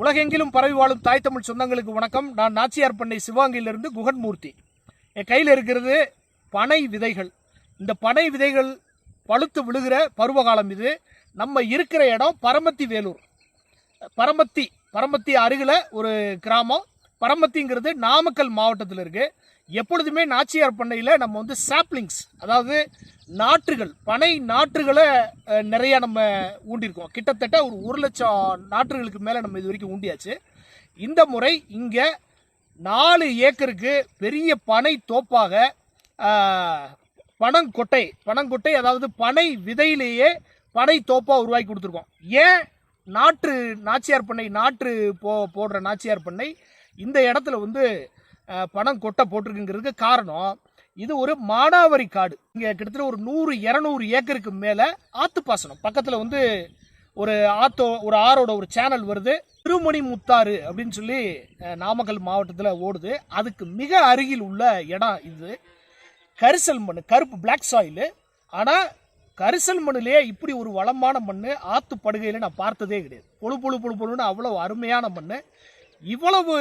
உலகெங்கிலும் பரவி வாழும் தாய் தமிழ் சொந்தங்களுக்கு வணக்கம். நான் நாச்சியார் பண்ணை சிவாங்கியிலிருந்து குகன்மூர்த்தி என் கையில் இருக்கிறது பனை விதைகள். இந்த பனை விதைகள் பழுத்து விழுகிற பருவகாலம் இது. நம்ம இருக்கிற இடம் பரமத்தி வேலூர். பரமத்தி பரமத்தி அருகில் ஒரு கிராமம். பரமத்திங்கிறது நாமக்கல் மாவட்டத்தில் இருக்குது எப்பொழுதுமே நாச்சியார் பண்ணையில் நம்ம வந்து சாப்ளிங்ஸ் அதாவது நாற்றுகள் பனை நாற்றுகளை நிறையா நம்ம ஊண்டியிருக்கோம் கிட்டத்தட்ட ஒரு ஒரு லட்சம் நாற்றுகளுக்கு மேலே நம்ம இது வரைக்கும் ஊண்டியாச்சு. இந்த முறை இங்கே நாலு ஏக்கருக்கு பெரிய பனை தோப்பாக பனங்கொட்டை பனங்கொட்டை அதாவது பனை விதையிலேயே பனை தோப்பாக உருவாக்கி கொடுத்துருக்கோம். ஏன் நாற்று நாச்சியார் பண்ணை நாற்று போ போடுற நாச்சியார் பண்ணை? இந்த இடத்துல வந்து பணம் கொட்ட போட்டிருக்குங்கிறதுக்கு காரணம் இது ஒரு மானாவரி காடு. இங்கே கிட்டத்தட்ட ஒரு நூறு இரநூறு ஏக்கருக்கு மேலே ஆற்றுப்பாசனம் பக்கத்தில் வந்து ஒரு ஆத்தோ ஒரு ஆறோட ஒரு சேனல் வருது. திருமணி முத்தாறு அப்படின்னு சொல்லி நாமக்கல் மாவட்டத்தில் ஓடுது. அதுக்கு மிக அருகில் உள்ள இடம் இது. கரிசல் மண் கருப்பு பிளாக் சாயிலு ஆனால் கரிசல் மண்ணிலே இப்படி ஒரு வளமான மண் ஆற்று படுகையில் நான் பார்த்ததே கிடையாது. பொழு பொழு பொழு பொழுன்னு அவ்வளோ அருமையான மண் இவ்வளவு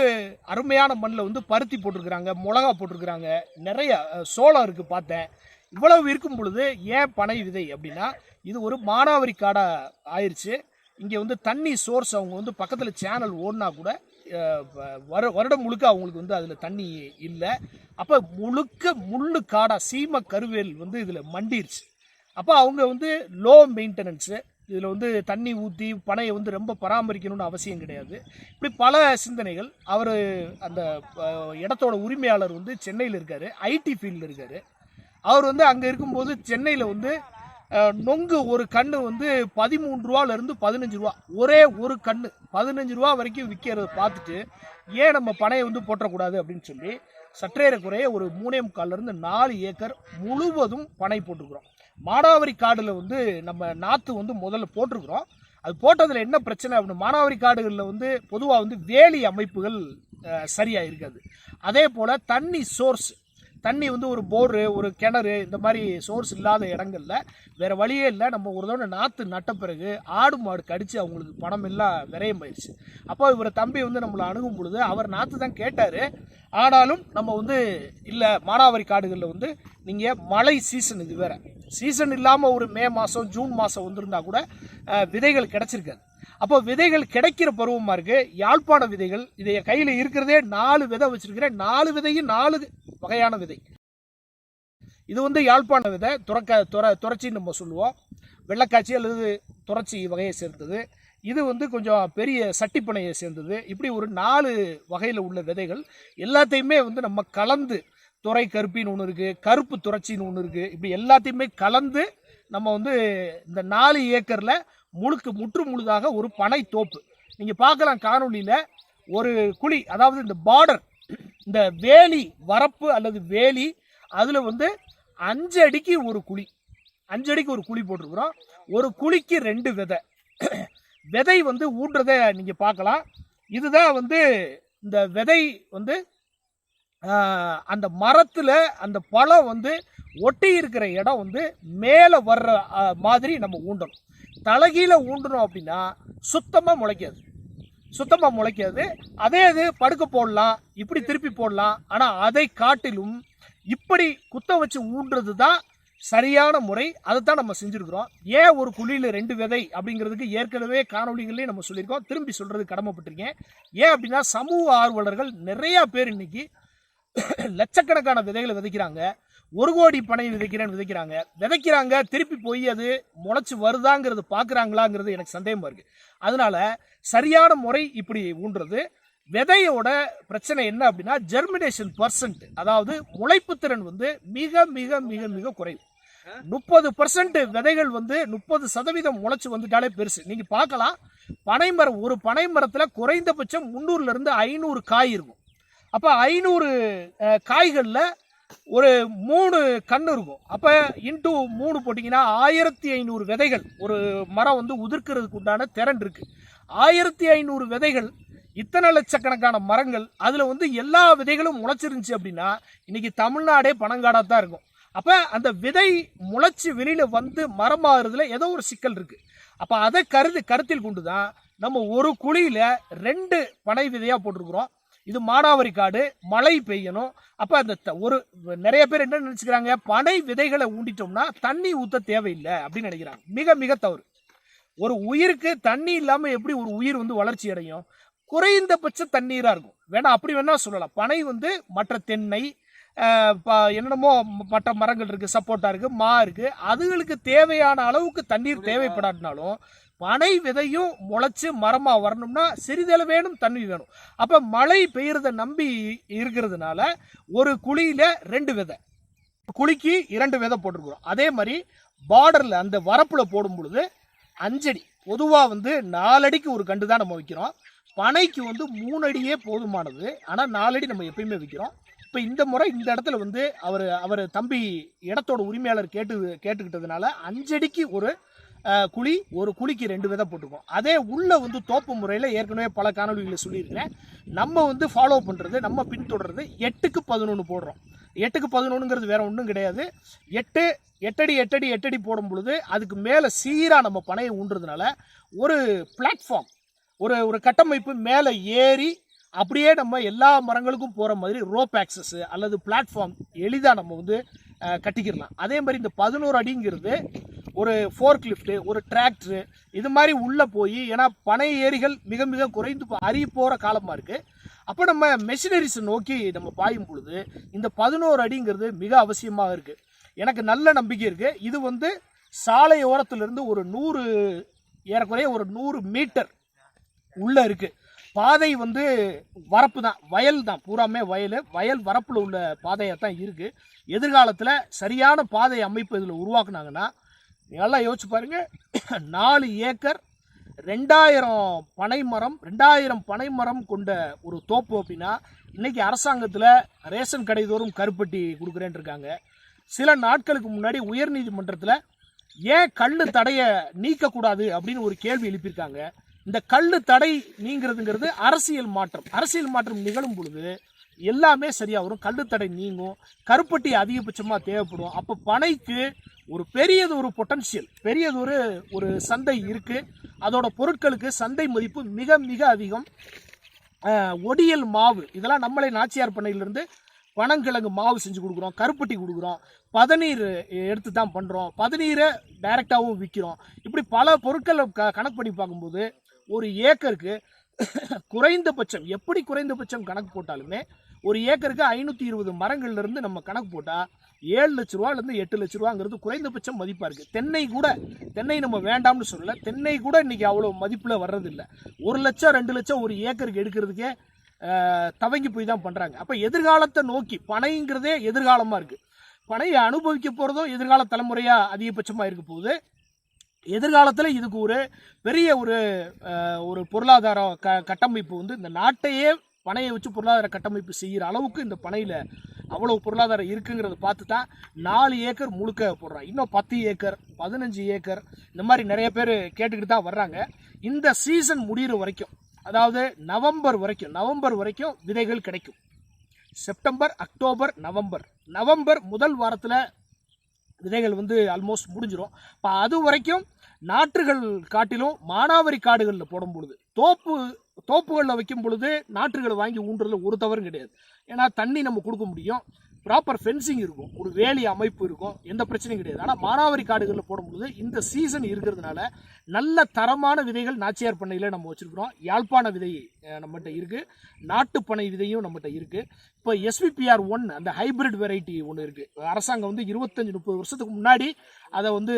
அருமையான மண்ணில் வந்து பருத்தி போட்டிருக்கிறாங்க மிளகா போட்டிருக்கிறாங்க நிறைய சோளம் இருக்குது பார்த்தேன். இவ்வளவு இருக்கும் பொழுது ஏன் பனை விதை அப்படின்னா இது ஒரு மானாவரி காடாக ஆயிடுச்சு இங்கே வந்து தண்ணி சோர்ஸ் அவங்க வந்து பக்கத்தில் சேனல் ஓடினா கூட வர வ- வரு வருடம் முழுக்க அவங்களுக்கு வந்து அதில் தண்ணி இல்லை. அப்போ முழுக்க முள்ளு காடாக சீம கருவேல் வந்து இதில் மண்டிருச்சு. அப்போ அவங்க வந்து லோ மெயின்டெனன்ஸு இதில் வந்து தண்ணி ஊற்றி பனையை வந்து ரொம்ப பராமரிக்கணும்னு அவசியம் கிடையாது. இப்படி பல சிந்தனைகள். அவர் அந்த இடத்தோட உரிமையாளர் வந்து சென்னையில் இருக்கார். ஐடி ஃபீல்டில் இருக்கார். அவர் வந்து அங்கே இருக்கும்போது சென்னையில் வந்து நொங்கு ஒரு கன்று வந்து பதிமூன்று ரூபாலேருந்து பதினஞ்சு ரூபா. ஒரே ஒரு கன்று பதினஞ்சு ரூபா வரைக்கும் விற்கிறத பார்த்துட்டு ஏன் நம்ம பனையை வந்து போட்டக்கூடாது அப்படின்னு சொல்லி சற்றேறக்குறைய ஒரு மூணே முக்கால்லேருந்து நாலு ஏக்கர் முழுவதும் பனை போட்டுக்கிறோம் மானாவரி காடில் வந்து நம்ம நாற்று வந்து முதல்ல போட்டிருக்கிறோம். அது போட்டதில் என்ன பிரச்சனை அப்படின்னு மானாவரி காடுகளில் வந்து பொதுவாக வந்து வேலி அமைப்புகள் சரியாக இருக்காது அதே போல் தண்ணி சோர்ஸ் தண்ணி வந்து ஒரு போரு ஒரு கிணறு இந்த மாதிரி சோர்ஸ் இல்லாத இடங்கள்ல வேறு வழியே இல்லை. நம்ம ஒரு தடவை நாற்று நட்ட பிறகு ஆடு மாடு கடித்து அவங்களுக்கு பணம் எல்லாம் விரயம் போயிடுச்சு அப்போ இவர் தம்பி வந்து நம்மளை அணுகும் பொழுது அவர் நாற்று தான் கேட்டார். ஆனாலும் நம்ம வந்து இல்லை மானாவாரி காடுகளில் வந்து நீங்கள் மழை சீசன் இது வேறு. சீசன் இல்லாமல் ஒரு மே மாதம் ஜூன் மாதம் வந்திருந்தா கூட விதைகள் கிடச்சிருக்காது. அப்போ விதைகள் கிடைக்கிற பருவமாக இருக்கு. யாழ்ப்பாண விதைகள் இதை கையில் இருக்கிறதே நாலு விதை வச்சிருக்கிறேன். நாலு விதையும் நாலு வகையான விதை. இது வந்து யாழ்ப்பாண விதை. துறக்க துற துறச்சின்னு நம்ம சொல்லுவோம். வெள்ளக்காட்சி அல்லது துறச்சி வகையை சேர்ந்தது. இது வந்து கொஞ்சம் பெரிய சட்டிப்பனையை சேர்ந்தது. இப்படி ஒரு நாலு வகையில் உள்ள விதைகள் எல்லாத்தையுமே வந்து நம்ம கலந்து துறை கருப்பின்னு ஒன்று இருக்குது கருப்பு துறச்சின்னு ஒன்று இருக்குது இப்படி எல்லாத்தையுமே கலந்து நம்ம வந்து இந்த நாலு ஏக்கரில் முழுக்க முற்று முழுதாக ஒரு பனை தோப்பு. நீங்கள் பார்க்கலாம் காணொளியில் ஒரு குழி அதாவது இந்த பார்டர் இந்த வேலி வரப்பு அல்லது வேலி அதில் வந்து அஞ்சு அடிக்கு ஒரு குழி அஞ்சு அடிக்கு ஒரு குழி போட்டிருக்கிறோம். ஒரு குழிக்கு ரெண்டு விதை. விதை வந்து ஊன்றதை நீங்கள் பார்க்கலாம். இதுதான் வந்து இந்த விதை வந்து அந்த மரத்தில் அந்த பழம் வந்து ஒட்டி இருக்கிற இடம் வந்து மேலே வர்ற மாதிரி நம்ம ஊண்டணும். தலைகீழ ஊண்டணும் அப்படின்னா சுத்தமாக முளைக்காது. சுத்தமாக முளைக்காது. அதே இது படுக்க போடலாம் இப்படி திருப்பி போடலாம். ஆனால் அதை காட்டிலும் இப்படி குத்த வச்சு ஊன்றது தான் சரியான முறை. அதை தான் நம்ம செஞ்சுருக்கிறோம். ஏன் ஒரு குழியில் ரெண்டு விதை அப்படிங்கிறதுக்கு ஏற்கனவே காணொலிகள்லேயும் நம்ம சொல்லியிருக்கோம். திரும்பி சொல்கிறது கடமைப்பட்டிருக்கேன். ஏன் அப்படின்னா சமூக ஆர்வலர்கள் நிறையா பேர் இன்னைக்கு லட்சக்கணக்கான விதைகளை விதைக்கிறாங்க. ஒரு கோடி பனை விதைக்கிறேன்னு விதைக்கிறாங்க. விதைக்கிறாங்க திருப்பி போய் அது முளைச்சு வருதாங்கிறது பார்க்குறாங்களாங்கிறது எனக்கு சந்தேகமாக இருக்குது அதனால சரியான முறை இப்படி ஊன்றது. விதையோட பிரச்சனை என்ன அப்படின்னா ஜெர்மினேஷன் பர்சன்ட் அதாவது முளைப்பு திறன் வந்து மிக மிக மிக மிக குறைவு. முப்பது பர்சன்ட் விதைகள் வந்து முப்பது சதவீதம் முளைச்சு வந்துட்டாலே பெருசு. நீங்கள் பார்க்கலாம். பனைமரம் ஒரு பனைமரத்தில் குறைந்தபட்சம் முந்நூறுலேருந்து ஐநூறு காய் இருக்கும். அப்போ ஐநூறு காய்களில் ஒரு மூணு கண்ணு இருக்கும். அப்போ இன்டூ மூணு போட்டிங்கன்னா ஆயிரத்தி ஐநூறு விதைகள் ஒரு மரம் வந்து உதிர்க்கிறதுக்கு உண்டான திறன் இருக்கு. ஆயிரத்தி ஐநூறு விதைகள் இத்தனை லட்சக்கணக்கான மரங்கள் அதில் வந்து எல்லா விதைகளும் முளைச்சிருந்துச்சு அப்படின்னா இன்னைக்கு தமிழ்நாடே பணங்காடாக தான் இருக்கும். அப்போ அந்த விதை முளைச்சி வெளியில் வந்து மரம் மரமாகிறதுல ஏதோ ஒரு சிக்கல் இருக்கு. அப்போ அதை கருது கருத்தில் கொண்டு தான் நம்ம ஒரு குழியில் ரெண்டு பனை விதையாக போட்டிருக்கிறோம். இது மானாவரி காடு மழை பெய்யணும். அப்போ அந்த த- ஒரு நிறைய பேர் என்ன நினச்சிக்கிறாங்க பனை விதைகளை ஊண்டிட்டோம்னா தண்ணி ஊற்ற தேவையில்லை அப்படின்னு நினைக்கிறாங்க. மிக மிக தவறு. ஒரு உயிருக்கு தண்ணி இல்லாமல் எப்படி ஒரு உயிர் வந்து வளர்ச்சி அடையும்? குறைந்தபட்ச தண்ணீராக இருக்கும். வேணா அப்படி வேணா சொல்லலாம். பனை வந்து மற்ற தென்னை ப- என்னென்னமோ மற்ற மரங்கள் இருக்குது சப்போட்டா இருக்குது மா இருக்குது அதுகளுக்கு தேவையான அளவுக்கு தண்ணீர் தேவைப்படாட்டினாலும் பனை விதையும் முளைச்சு மரமாக வரணும்னா சிறிதளவேனும் தண்ணி வேணும். அப்போ மழை பெய்யறத நம்பி இருக்கிறதுனால ஒரு குழியில் ரெண்டு விதை. குழிக்கு இரண்டு விதை போட்டிருக்கிறோம். அதே மாதிரி பார்டரில் அந்த வரப்பில் போடும் பொழுது அஞ்சடி. பொதுவாக வந்து நாலடிக்கு ஒரு கண்டு தான் நம்ம வைக்கிறோம். பனைக்கு வந்து மூணு அடியே போதுமானது. ஆனால் நாலடி நம்ம எப்பயுமே வைக்கிறோம். இப்போ இந்த முறை இந்த இடத்துல வந்து அவர் அவர் தம்பி இடத்தோட உரிமையாளர் கேட்டு கேட்டுக்கிட்டதுனால அஞ்சடிக்கு ஒரு குழி ஒரு குழிக்கு ரெண்டு விதை போட்டுக்கும் அதே உள்ளே வந்து தோப்பு முறையில் ஏற்கனவே பல காணொலிகளில் சொல்லியிருக்கிறேன். நம்ம வந்து ஃபாலோ பண்ணுறது நம்ம பின்தொடர்றது எட்டுக்கு பதினொன்று போடுறோம். எட்டுக்கு பதினொன்றுங்கிறது வேறு ஒன்றும் கிடையாது. எட்டு எட்டடி எட்டடி எட்டடி போடும் பொழுது அதுக்கு மேலே சீராக நம்ம பனையை ஊன்றதுனால ஒரு பிளாட்ஃபார்ம் ஒரு ஒரு கட்டமைப்பு மேலே ஏறி அப்படியே நம்ம எல்லா மரங்களுக்கும் போகிற மாதிரி ரோப் ஆக்சஸ் அல்லது பிளாட்ஃபார்ம் எளிதாக நம்ம வந்து கட்டிக்கிடலாம். அதே மாதிரி இந்த பதினோரு அடிங்கிறது ஒரு ஃபோர்க் லிஃப்ட்டு ஒரு டிராக்டரு இது மாதிரி உள்ளே போய் ஏன்னா பனை ஏரிகள் மிக மிக குறைந்து போ- அருகி போகிற காலமாக இருக்குது அப்போ நம்ம மெஷினரிஸை நோக்கி நம்ம பாயும் பொழுது இந்த பதினோரு அடிங்கிறது மிக அவசியமாக இருக்குது எனக்கு நல்ல நம்பிக்கை இருக்குது இது வந்து சாலை ஓரத்திலிருந்து ஒரு நூறு ஏறக்குறைய ஒரு நூறு மீட்டர் உள்ளே இருக்குது பாதை வந்து வரப்பு தான் வயல் தான் பூராமே வயல். வயல் வரப்பில் உள்ள பாதையாக தான் இருக்குது எதிர்காலத்தில் சரியான பாதை அமைப்பு இதில் உருவாக்குனாங்கன்னா நல்லா யோசிச்சு பாருங்கள் நாலு ஏக்கர் ரெண்டாயிரம் பனை மரம் ரெண்டாயிரம் பனை மரம் கொண்ட ஒரு தோப்பு அப்படின்னா இன்றைக்கி அரசாங்கத்தில் ரேஷன் கடைதோறும் கருப்பட்டி கொடுக்குறேன்னு இருக்காங்க. சில நாட்களுக்கு முன்னாடி உயர்நீதிமன்றத்தில் ஏன் கல் தடையை நீக்கக்கூடாது அப்படின்னு ஒரு கேள்வி எழுப்பியிருக்காங்க. இந்த கல் தடை நீங்கிறதுங்கிறது அரசியல் மாற்றம். அரசியல் மாற்றம் நிகழும் பொழுது எல்லாமே சரியாக வரும். கள்ளு தடை நீங்கும். கருப்பட்டி அதிகபட்சமாக தேவைப்படும். அப்போ பனைக்கு ஒரு பெரியது ஒரு பொட்டன்ஷியல் பெரியது ஒரு ஒரு சந்தை இருக்குது அதோட பொருட்களுக்கு சந்தை மதிப்பு மிக மிக அதிகம். ஒடியல் மாவு இதெல்லாம் நம்மளே நாச்சியார் பண்ணையிலிருந்து பனங்கிழங்கு மாவு செஞ்சு கொடுக்குறோம். கருப்பட்டி கொடுக்குறோம். பதநீர் எடுத்து தான் பண்ணுறோம் பதநீரை டைரெக்டாகவும் விற்கிறோம் இப்படி பல பொருட்களை க கணக்கு பண்ணி பார்க்கும்போது ஒரு ஏக்கருக்கு குறைந்தபட்சம் எப்படி குறைந்தபட்சம் கணக்கு போட்டாலுமே ஒரு ஏக்கருக்கு ஐநூற்றி இருபது மரங்கள்ல இருந்து நம்ம கணக்கு போட்டால் ஏழு லட்ச ரூபாலேருந்து எட்டு லட்ச ரூபாங்கிறது குறைந்தபட்சம் மதிப்பாக இருக்குது தென்னை கூட தென்னை நம்ம வேண்டாம்னு சொல்லலை. தென்னை கூட இன்னைக்கு அவ்வளோ மதிப்பில் வர்றதில்ல. ஒரு லட்சம் ரெண்டு லட்சம் ஒரு ஏக்கருக்கு எடுக்கிறதுக்கே தவங்கி போய் தான் பண்ணுறாங்க அப்போ எதிர்காலத்தை நோக்கி பனைங்கிறதே எதிர்காலமாக இருக்குது பனையை அனுபவிக்க போகிறதும் எதிர்கால தலைமுறையாக அதிகபட்சமாக இருக்க போகுது. எதிர்காலத்தில் இதுக்கு ஒரு பெரிய ஒரு ஒரு பொருளாதார க கட்டமைப்பு வந்து இந்த நாட்டையே பனையை வச்சு பொருளாதார கட்டமைப்பு செய்கிற அளவுக்கு இந்த பனையில் அவ்வளவு பொருளாதாரம் இருக்குங்கிறத பார்த்து தான் நாலு ஏக்கர் முழுக்க போடுறான் இன்னும் பத்து ஏக்கர் பதினஞ்சு ஏக்கர் இந்த மாதிரி நிறைய பேர் கேட்டுக்கிட்டு தான் வர்றாங்க. இந்த சீசன் முடிகிற வரைக்கும் அதாவது நவம்பர் வரைக்கும் நவம்பர் வரைக்கும் விதைகள் கிடைக்கும். September October November. நவம்பர் முதல் வாரத்தில் விதைகள் வந்து ஆல்மோஸ்ட் முடிஞ்சிடும் இப்போ அது வரைக்கும் நாற்றுகள் காட்டிலும் மானாவரி காடுகளில் போடும் பொழுது தோப்பு தோப்புகளில் வைக்கும் பொழுது நாற்றுகளை வாங்கி ஊன்றதுல ஒரு தவறும் கிடையாது. ஏன்னா தண்ணி நம்ம கொடுக்க முடியும். ப்ராப்பர் ஃபென்சிங் இருக்கும். ஒரு வேலி அமைப்பு இருக்கும். எந்த பிரச்சனையும் கிடையாது. ஆனால் மானாவாரி காடுகளில் போடும்போது இந்த சீசன் இருக்கிறதுனால நல்ல தரமான விதைகள் நாச்சியார் பண்ணையில் நம்ம வச்சிருக்கிறோம். யாழ்ப்பாண விதை நம்மகிட்ட இருக்குது நாட்டுப்பனை விதையும் நம்மகிட்ட இருக்குது இப்போ எஸ்விபிஆர் ஒன் அந்த ஹைபிரிட் வெரைட்டி ஒன்று இருக்குது அரசாங்கம் வந்து இருபத்தஞ்சி முப்பது வருஷத்துக்கு முன்னாடி அதை வந்து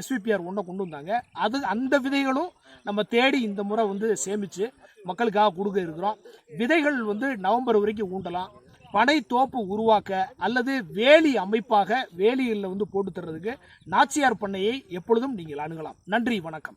எஸ்விபிஆர் ஒன்றை கொண்டு வந்தாங்க. அது அந்த விதைகளும் நம்ம தேடி இந்த முறை வந்து சேமித்து மக்களுக்காக கொடுக்க இருக்கிறோம். விதைகள் வந்து நவம்பர் வரைக்கும் ஊண்டலாம். பனை தோப்பு உருவாக்க அல்லது வேலி அமைப்பாக வேலியில் வந்து போட்டு தர்றதுக்கு நாச்சியார் பண்ணையை எப்பொழுதும் நீங்கள் அணுகலாம். நன்றி வணக்கம்.